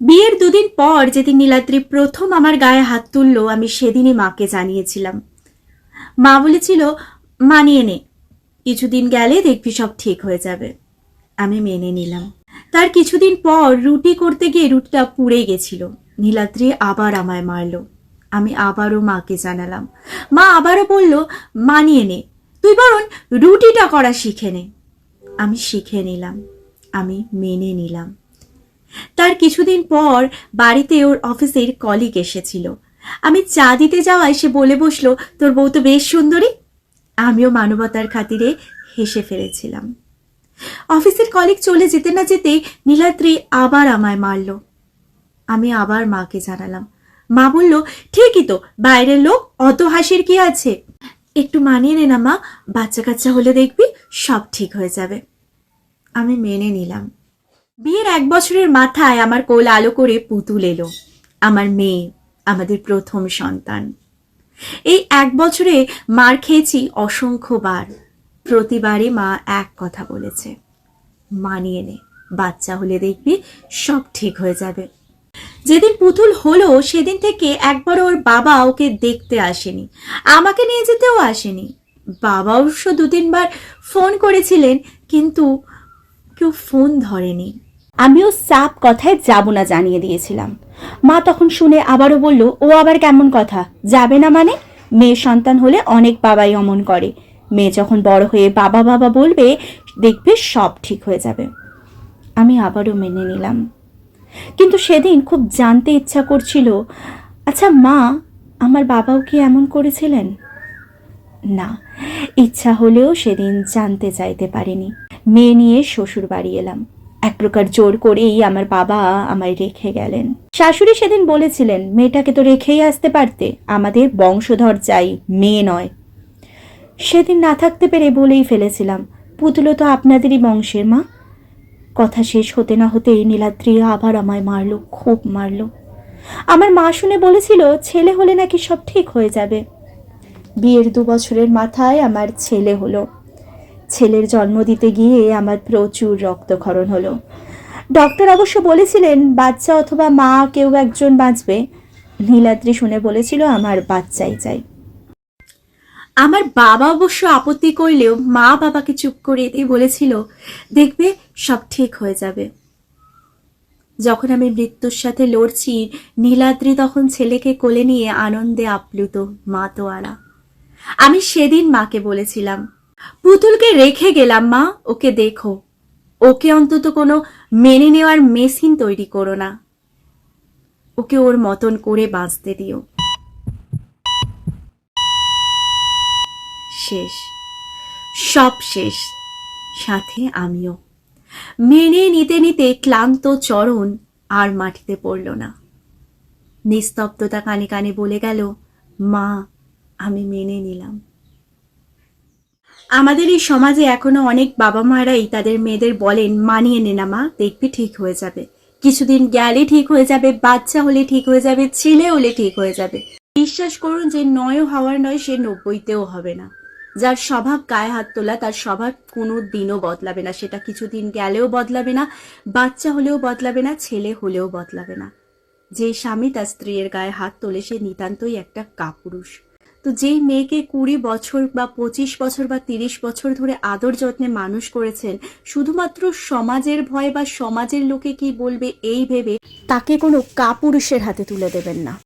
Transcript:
বিয়ের দুদিন পর যেদিন নীলাদ্রি প্রথম আমার গায়ে হাত তুললো, আমি সেদিনই মাকে জানিয়েছিলাম। মা বলেছিল, মানিয়ে নে, কিছুদিন গেলে দেখবি সব ঠিক হয়ে যাবে। আমি মেনে নিলাম। তার কিছুদিন পর রুটি করতে গিয়ে রুটিটা পুড়ে গেছিল। নীলাদ্রি আবার আমায় মারলো। আমি আবারও মাকে জানালাম। মা আবারও বলল, মানিয়ে নে, তুই বরং রুটিটা করা শিখে নে। আমি শিখে নিলাম। আমি মেনে নিলাম। তার কিছুদিন পর বাড়িতে ওর অফিসের কলিগ এসেছিল। আমি চা দিতে যাওয়ায় সে বলে বসল, তোর বউ তো বেশ সুন্দরী। আমিও মানবতার খাতিরে হেসে ফেলেছিলাম। অফিসের কলিগ চলে যেতে না যেতেই নীলাদ্রি আবার আমায় মারল। আমি আবার মাকে জানালাম। মা বলল, ঠিকই তো, বাইরের লোক, অত হাসির কি আছে? একটু মানিয়ে নে না মা বাচ্চা কাচ্চা হলে দেখবি সব ঠিক হয়ে যাবে। আমি মেনে নিলাম। বিয়ের এক বছরের মাথায় আমার কোল আলো করে পুতুল এলো। আমার মেয়ে, আমাদের প্রথম সন্তান। এই এক বছরে মার খেয়েছি অসংখ্যবার। প্রতিবারই মা এক কথা বলেছে, মানিয়ে নে, বাচ্চা হলে দেখবি সব ঠিক হয়ে যাবে। যেদিন পুতুল হলো, সেদিন থেকে একবার ওর বাবা ওকে দেখতে আসেনি, আমাকে নিয়ে যেতেও আসেনি। বাবা অবশ্য দু তিনবার ফোন করেছিলেন, কিন্তু কেউ ফোন ধরেনি। আমিও সাপ কথায় যাব না জানিয়ে দিয়েছিলাম। মা তখন শুনে আবারও বলল, ও আবার কেমন কথা? যাবে না মানে? মেয়ে সন্তান হলে অনেক বাবাই অমন করে। মেয়ে যখন বড় হয়ে বাবা বাবা বলবে, দেখবে সব ঠিক হয়ে যাবে। আমি আবারও মেনে নিলাম। কিন্তু সেদিন খুব জানতে ইচ্ছা করছিল আচ্ছা মা, আমার বাবাও কি এমন করেছিলেন? না, ইচ্ছা হলেও সেদিন জানতে চাইতে পারিনি। মেয়ে নিয়ে শ্বশুর বাড়ি এলাম। এক প্রকার জোর করেই আমার বাবা আমায় রেখে গেলেন। শাশুড়ি সেদিন বলেছিলেন, মেয়েটাকে তো রেখেই আসতে পারতে, আমাদের বংশধর চাই মেয়ে নয়। সেদিন না থাকতে পেরে বলেই ফেলেছিলাম, পুতুলো তো আপনাদেরই বংশের মা। কথা শেষ হতে না হতেই নীলাদ্রি আবার আমায় মারল, খুব মারল। আমার মা শুনে বলেছিল, ছেলে হলে নাকি সব ঠিক হয়ে যাবে। বিয়ের দু বছরের মাথায় আমার ছেলে হলো। ছেলের জন্ম দিতে গিয়ে আমার প্রচুর রক্তক্ষরণ হলো। ডক্টর অবশ্য বলেছিলেন, বাচ্চা অথবা মা কেউ একজন বাঁচবে। নীলাদ্রি শুনে বলেছিল, আমার বাচ্চাই চাই। আমার বাবা অবশ্য আপত্তি করলেও মা বাবাকে চুপ করে দিয়ে বলেছিল, দেখবে, সব ঠিক হয়ে যাবে। যখন আমি মৃত্যুর সাথে লড়ছি, নীলাদ্রি তখন ছেলেকে কোলে নিয়ে আনন্দে আপ্লুত মা মাতোয়ারা। আমি সেদিন মাকে বলেছিলাম পুতুলকে রেখে গেলাম, মা। ওকে দেখো। ওকে অন্তত কোনো মেনে নেওয়ার মেশিন তৈরি করো না। ওকে ওর মতন করে বাঁচতে দিও। শেষ। সব শেষ। সাথে আমিও। মেনে নিতে নিতে ক্লান্ত চরণ আর মাটিতে পড়ল না। নিস্তব্ধতা কানে কানে বলে গেল, মা, আমি মেনে নিলাম। আমাদের এই সমাজে এখনও অনেক বাবা মারাই তাদের মেয়েদের বলেন, মানিয়ে নে না মা, দেখবি ঠিক হয়ে যাবে। কিছুদিন গেলে ঠিক হয়ে যাবে, বাচ্চা হলে ঠিক হয়ে যাবে, ছেলে হলে ঠিক হয়ে যাবে। বিশ্বাস করুন যে নয় হওয়ার নয়, সে নব্বইতেও হবে না। যার স্বভাব গায়ে হাত তোলা, তার স্বভাব কোনো দিনও বদলাবে না। সেটা কিছুদিন গেলেও বদলাবে না, বাচ্চা হলেও বদলাবে না, ছেলে হলেও বদলাবে না। যে স্বামী তার স্ত্রীর গায়ে হাত তোলে, সে নিতান্তই একটা কাপুরুষ। তো যেই মেয়েকে কুড়ি বছর বা পঁচিশ বছর বা তিরিশ বছর ধরে আদর যত্নে মানুষ করেছেন, শুধুমাত্র সমাজের ভয় বা সমাজের লোকে কি বলবে এই ভেবে তাকে কোনো কাপুরুষের হাতে তুলে দেবেন না।